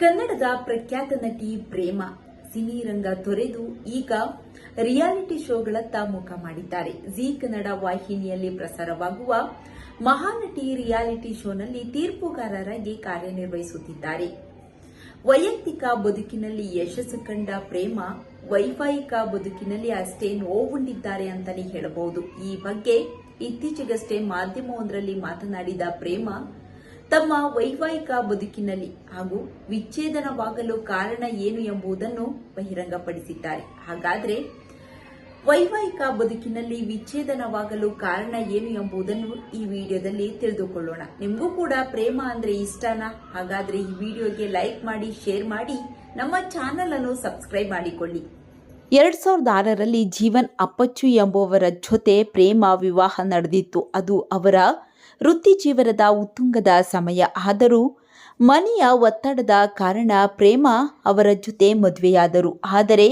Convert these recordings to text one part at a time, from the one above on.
ಕನ್ನಡದ ಪ್ರಖ್ಯಾತ ನಟಿ ಪ್ರೇಮ ಸಿನಿರಂಗ ತೊರೆದು ಈಗ ರಿಯಾಲಿಟಿ ಶೋಗಳತ್ತ ಮುಖ ಮಾಡಿದ್ದಾರೆ. ಜಿ ಕನ್ನಡ ವಾಹಿನಿಯಲ್ಲಿ ಪ್ರಸಾರವಾಗುವ ಮಹಾನಟಿ ರಿಯಾಲಿಟಿ ಶೋನಲ್ಲಿ ತೀರ್ಪುಗಾರರಾಗಿ ಕಾರ್ಯನಿರ್ವಹಿಸುತ್ತಿದ್ದಾರೆ. ವೈಯಕ್ತಿಕ ಬದುಕಿನಲ್ಲಿ ಯಶಸ್ಸು ಕಂಡ ಪ್ರೇಮ ವೈವಾಹಿಕ ಬದುಕಿನಲ್ಲಿ ಅಷ್ಟೇ ನೋವುಂಡಿದ್ದಾರೆ ಅಂತಲೇ ಹೇಳಬಹುದು. ಈ ಬಗ್ಗೆ ಇತ್ತೀಚೆಗಷ್ಟೇ ಮಾಧ್ಯಮವೊಂದರಲ್ಲಿ ಮಾತನಾಡಿದ ಪ್ರೇಮ ತಮ್ಮ ವೈವಾಹಿಕ ಬದುಕಿನಲ್ಲಿ ಹಾಗೂ ವಿಚ್ಛೇದನವಾಗಲು ಕಾರಣ ಏನು ಎಂಬುದನ್ನು ಬಹಿರಂಗಪಡಿಸಿದ್ದಾರೆ. ಹಾಗಾದ್ರೆ ವೈವಾಹಿಕ ಬದುಕಿನಲ್ಲಿ ವಿಚ್ಛೇದನವಾಗಲು ಕಾರಣ ಏನು ಎಂಬುದನ್ನು ಈ ವಿಡಿಯೋದಲ್ಲಿ ತಿಳಿದುಕೊಳ್ಳೋಣ. ನಿಮಗೂ ಕೂಡ ಪ್ರೇಮ ಅಂದ್ರೆ ಇಷ್ಟನಾ? ಹಾಗಾದ್ರೆ ಈ ವಿಡಿಯೋಗೆ ಲೈಕ್ ಮಾಡಿ, ಶೇರ್ ಮಾಡಿ, ನಮ್ಮ ಚಾನೆಲ್ ಅನ್ನು ಸಬ್ಸ್ಕ್ರೈಬ್ ಮಾಡಿಕೊಳ್ಳಿ. ಎರಡ್ ಸಾವಿರದ ಆರರಲ್ಲಿ ಜೀವನ್ ಅಪ್ಪಚ್ಚು ಎಂಬುವರ ಜೊತೆ ಪ್ರೇಮ ವಿವಾಹ ನಡೆದಿತ್ತು. ಅದು ಅವರ ವೃತ್ತಿ ಜೀವನದ ಉತ್ತುಂಗದ ಸಮಯ ಆದರೂ ಮನೆಯ ಒತ್ತಡದ ಕಾರಣ ಪ್ರೇಮ ಅವರ ಜೊತೆ ಮದುವೆಯಾದರು. ಆದರೆ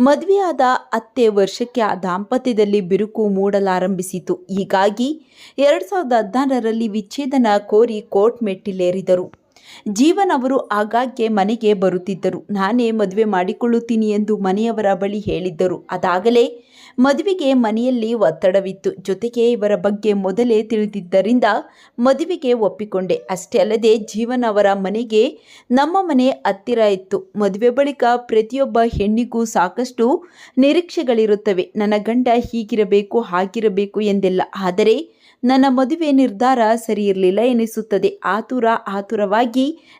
ಮದುವೆಯಾದ ಹತ್ತೇ ವರ್ಷಕ್ಕೆ ಆ ದಾಂಪತ್ಯದಲ್ಲಿ ಬಿರುಕು ಮೂಡಲಾರಂಭಿಸಿತು. ಹೀಗಾಗಿ ಎರಡು ಸಾವಿರದ ಹದಿನಾರರಲ್ಲಿ ವಿಚ್ಛೇದನ ಕೋರಿ ಕೋರ್ಟ್ ಮೆಟ್ಟಿಲೇರಿದರು. ಜೀವನ್ ಅವರು ಆಗಾಗ್ಗೆ ಮನೆಗೆ ಬರುತ್ತಿದ್ದರು. ನಾನೇ ಮದುವೆ ಮಾಡಿಕೊಳ್ಳುತ್ತೀನಿ ಎಂದು ಮನೆಯವರ ಬಳಿ ಹೇಳಿದ್ದರು. ಅದಾಗಲೇ ಮದುವೆಗೆ ಮನೆಯಲ್ಲಿ ಒತ್ತಡವಿತ್ತು. ಜೊತೆಗೆ ಇವರ ಬಗ್ಗೆ ಮೊದಲೇ ತಿಳಿದಿದ್ದರಿಂದ ಮದುವೆಗೆ ಒಪ್ಪಿಕೊಂಡೆ. ಅಷ್ಟೇ ಅಲ್ಲದೆ ಜೀವನ್ ಅವರ ಮನೆಗೆ ನಮ್ಮ ಮನೆ ಹತ್ತಿರ ಇತ್ತು. ಮದುವೆ ಬಳಿಕ ಪ್ರತಿಯೊಬ್ಬ ಹೆಣ್ಣಿಗೂ ಸಾಕಷ್ಟು ನಿರೀಕ್ಷೆಗಳಿರುತ್ತವೆ. ನನ್ನ ಗಂಡ ಹೀಗಿರಬೇಕು, ಹಾಗಿರಬೇಕು ಎಂದೆಲ್ಲ. ಆದರೆ ನನ್ನ ಮದುವೆ ನಿರ್ಧಾರ ಸರಿ ಇರಲಿಲ್ಲ ಎನಿಸುತ್ತದೆ. ಆತುರ, ಆತುರವಾಗಿ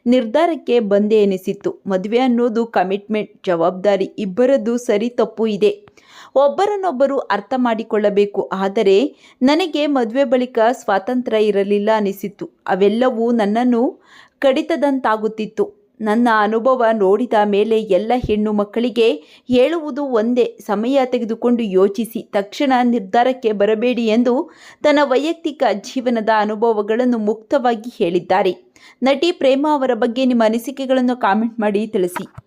ನಿರ್ಧಾರಕ್ಕೆ ಬಂದೆ ಎನಿಸಿತ್ತು. ಮದುವೆ ಅನ್ನೋದು ಕಮಿಟ್ಮೆಂಟ್ ಜವಾಬ್ದಾರಿ ಇಬ್ಬರದ್ದು ಸರಿ ತಪ್ಪು ಇದೆ. ಒಬ್ಬರನ್ನೊಬ್ಬರು ಅರ್ಥ ಮಾಡಿಕೊಳ್ಳಬೇಕು. ಆದರೆ ನನಗೆ ಮದುವೆ ಬಳಿಕ ಸ್ವಾತಂತ್ರ್ಯ ಇರಲಿಲ್ಲ ಅನಿಸಿತ್ತು. ಅವೆಲ್ಲವೂ ನನ್ನನ್ನು ಕಡಿತದಂತಾಗುತ್ತಿತ್ತು. ನನ್ನ ಅನುಭವ ನೋಡಿದ ಮೇಲೆ ಎಲ್ಲ ಹೆಣ್ಣು ಮಕ್ಕಳಿಗೆ ಹೇಳುವುದು ಒಂದೇ. ಸಮಯ ತೆಗೆದುಕೊಂಡು ಯೋಚಿಸಿ. ತಕ್ಷಣ ನಿರ್ಧಾರಕ್ಕೆ ಬರಬೇಡಿ ಎಂದು ತನ್ನ ವೈಯಕ್ತಿಕ ಜೀವನದ ಅನುಭವಗಳನ್ನು ಮುಕ್ತವಾಗಿ ಹೇಳಿದ್ದಾರೆ. ನಟಿ ಪ್ರೇಮಾ ಅವರ ಬಗ್ಗೆ ನಿಮ್ಮ ಅನಿಸಿಕೆಗಳನ್ನು ಕಾಮೆಂಟ್ ಮಾಡಿ ತಿಳಿಸಿ.